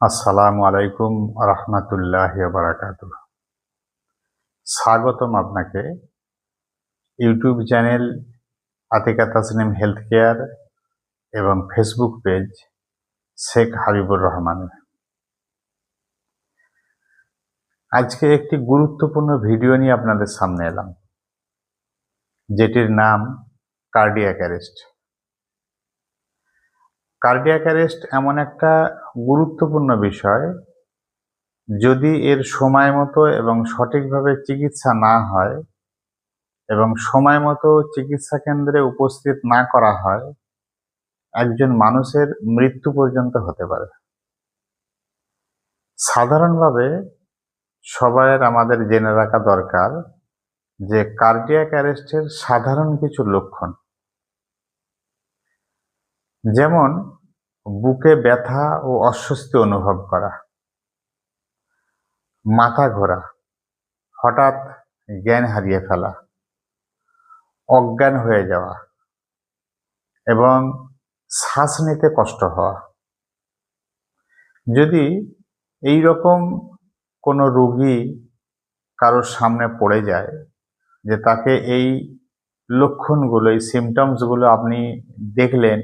আসসালামু আলাইকুম রহমতুল্লাহ বারাকাত স্বাগতম আপনাকে YouTube channel Atika Tasnim health care এবং ফেসবুক পেজ শেখ হাবিবুর রহমান আজকে একটি গুরুত্বপূর্ণ ভিডিও নিয়ে আপনাদের সামনে এলাম, যেটির নাম কার্ডিয়াক অ্যারেস্ট। কার্ডিয়াক অ্যারেস্ট এমন একটা গুরুত্বপূর্ণ বিষয়, যদি এর সময় মতো এবং সঠিকভাবে চিকিৎসা না হয় এবং সময় মতো চিকিৎসা কেন্দ্রে উপস্থিত না করা হয়, একজন মানুষের মৃত্যু পর্যন্ত হতে পারে। সাধারণভাবে সবাইয়ের আমাদের জেনে রাখা দরকার যে কার্ডিয়াক অ্যারেস্টের সাধারণ কিছু লক্ষণ। যেমন বুকে ব্যথা ও অস্বস্তি অনুভব করা, মাথা ঘোরা, হঠাৎ জ্ঞান হারিয়ে ফেলা, অজ্ঞান হয়ে যাওয়া এবং শ্বাস নিতে কষ্ট হওয়া। যদি এই রকম কোনো রোগী কারোর সামনে পড়ে যায় যে তাকে এই লক্ষণগুলো, এই সিমটমসগুলো আপনি দেখলেন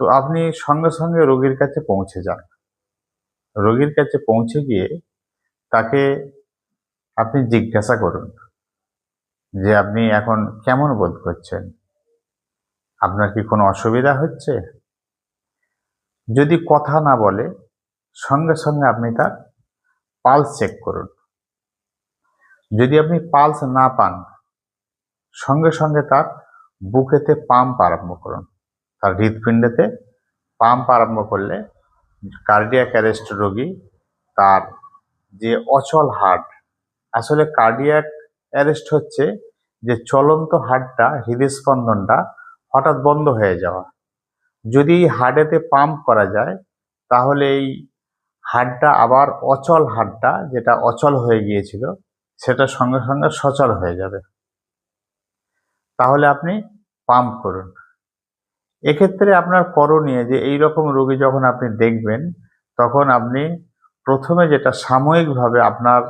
তো আপনি সঙ্গে সঙ্গে রোগীর কাছে পৌঁছে যান। রোগীর কাছে পৌঁছে গিয়ে তাকে আপনি জিজ্ঞাসা করুন যে, আপনি এখন কেমন বোধ করছেন? আপনার কি কোনো অসুবিধা হচ্ছে? যদি কথা না বলে, সঙ্গে সঙ্গে আপনি তার পালস চেক করুন। যদি আপনি পালস না পান, সঙ্গে সঙ্গে তার বুকেতে পাম্প আরম্ভ করুন। তার হৃদপিণ্ডেতে পাম্প আরম্ভ করলে কার্ডিয়াক অ্যারেস্ট রোগী তার যে অচল হার্ট আসলে কার্ডিয়াক অ্যারেস্ট হচ্ছে যে চলন্ত হার্টটা হৃদস্পন্দনটা হঠাৎ বন্ধ হয়ে যাওয়া। যদি হার্টেতে পাম্প করা যায়, তাহলে এই হার্টটা আবার অচল হাড়টা যেটা অচল হয়ে গিয়েছিল, সেটা সঙ্গে সঙ্গে সচল হয়ে যাবে। তাহলে আপনি পাম্প করুন। এক্ষেত্রে আপনার করণীয় যে এই রকম রোগী যখন আপনি দেখবেন, তখন আপনি প্রথমে যেটা সাময়িকভাবে আপনার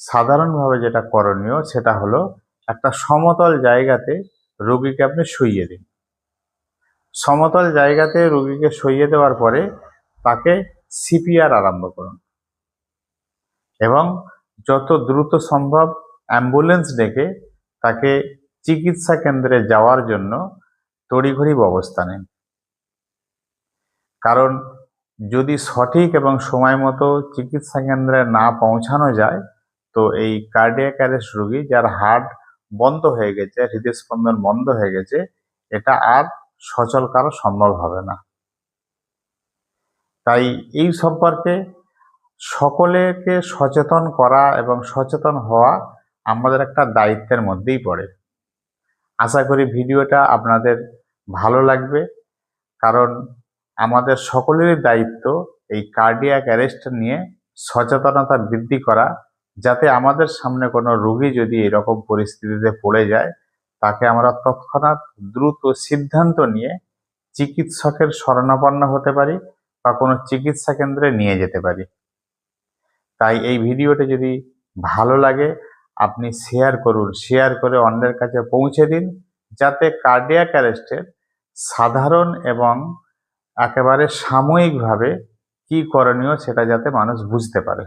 সাধারণভাবে যেটা করণীয় সেটা হলো একটা সমতল জায়গাতে রোগীকে আপনি শুইয়ে দিন। সমতল জায়গাতে রোগীকে শুইয়ে দেওয়ার পরে তাকে সিপিআর আরম্ভ করুন। এবং যত দ্রুত সম্ভব অ্যাম্বুলেন্স ডেকে তাকে চিকিৎসা কেন্দ্রে যাওয়ার জন্য তড়িঘড়ি ব্যবস্থা নেন কারণ যদি সঠিক এবং সময় মতো চিকিৎসা কেন্দ্রে না পৌঁছানো যায়, তো এই কার্ডিয়াক অ্যারেস্ট রোগী যার হার্ট বন্ধ হয়ে গেছে, হৃদস্পন্দন বন্ধ হয়ে গেছে, এটা আর সচল করা সম্ভব হবে না। তাই এই সম্পর্কে সকলেকে সচেতন করা এবং সচেতন হওয়া আমাদের একটা দায়িত্বের মধ্যেই পড়ে। আশা করি ভিডিওটা আপনাদের ভালো লাগবে। কারণ আমাদের সকলেরই দায়িত্ব এই কার্ডিয়াক অ্যারেস্ট নিয়ে সচেতনতা বৃদ্ধি করা, যাতে আমাদের সামনে কোনো রোগী যদি এরকম পরিস্থিতিতে পড়ে যায়, তাকে আমরা তৎক্ষণাৎ দ্রুত সিদ্ধান্ত নিয়ে চিকিৎসকের শরণাপন্ন হতে পারি বা কোনো চিকিৎসা কেন্দ্রে নিয়ে যেতে পারি। তাই এই ভিডিওটা যদি ভালো লাগে, আপনি শেয়ার করুন। শেয়ার করে অন্যের কাছে পৌঁছে দিন। যাতে কার্ডিয়াক অ্যারেস্টের সাধারণ এবং একেবারে সাময়িকভাবে কি করণীয় সেটা যাতে মানুষ বুঝতে পারে।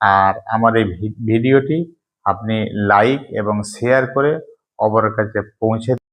আর আমার এই ভিডিওটি আপনি লাইক এবং শেয়ার করে অপরের কাছে পৌঁছে